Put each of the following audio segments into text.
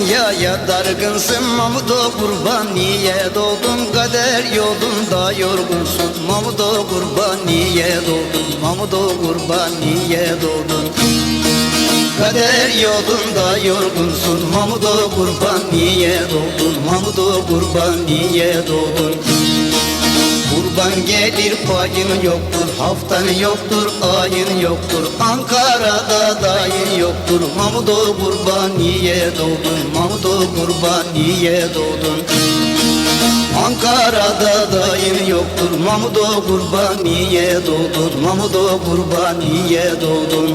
dünyaya dargınsın. Mamudo kurban niye doğdun Kader yolunda yorgunsun. Mamudo kurban niye doğdun Mamudo kurban niye doğdun. Kader yolunda yorgunsun. Mamudo kurban niye doğdun Mamudo kurban niye doğdun. Kurban gelir payın yoktur Haftan yoktur ayın yoktur. Ankara'da dayın yoktur. Mamudo kurban niye doğdun? Mamudo kurban niye doğdun? Ankara'da dayın yoktur. Mamudo kurban niye doğdun? Mamudo kurban niye doğdun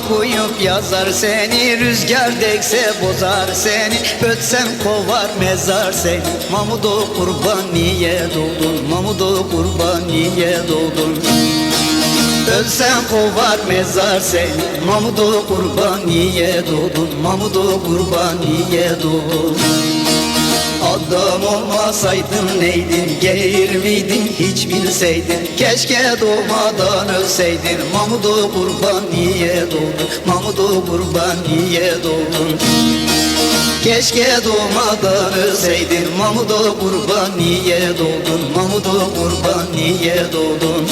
okuyup yazar seni Rüzgar dekse bozar seni Ötsem kovar mezar seni. Mamudo kurban niye doğdun? Mamudo kurban niye doğdun? Ölsem kovar mezar seni Mamudo kurban niye doğdun? Mamudo kurban niye doğdun Adam olmasaydın neydin? Gelir miydin? Hiç bilseydin. Keşke doğmadan ölseydin. Mamudo kurban niye doğdun? Mamudo kurban niye doğdun? Keşke doğmadan ölseydin. Mamudo kurban niye doğdun? Mamudo kurban niye doğdun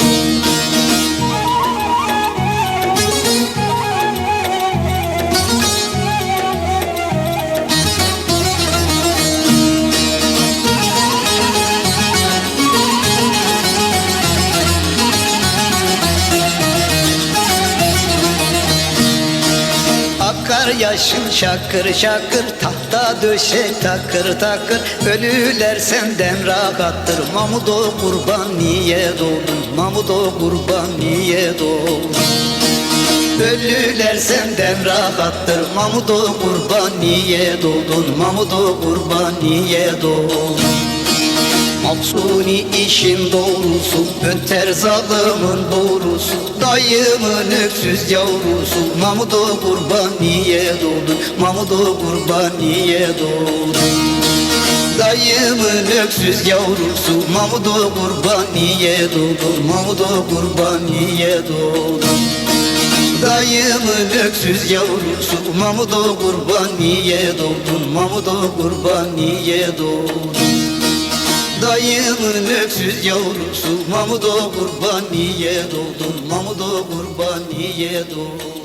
yaşın şakır şakır Tahta döşek takır takır. Ölüler senden rahattır. Mamudo kurban niye doğdun? Mamudo kurban niye doğdun? Ölüler senden rahattır. Mamudo kurban niye doğdun? Mamudo kurban niye doğdun Maksuni işin doğrusu Öter zalımın doğrusu Dayımın öksüz yavrusu. Mamudo kurban niye doğdun Mamudo kurban niye doğdun Dayımın öksüz yavrusu Mamudo kurban niye doğdun Mamudo kurban niye doğdun Dayımın öksüz yavrusu Mamudo kurban niye doğdun Mamudo kurban niye doğdun Dayımın öksüz yavrusu. Mamudo kurban niye doğdun Mamudo kurban niye doğdun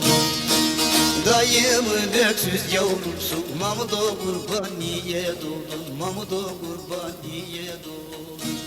Dayımın öksüz yavrusu. Mamudo kurban niye doğdun Mamudo kurban niye doğdun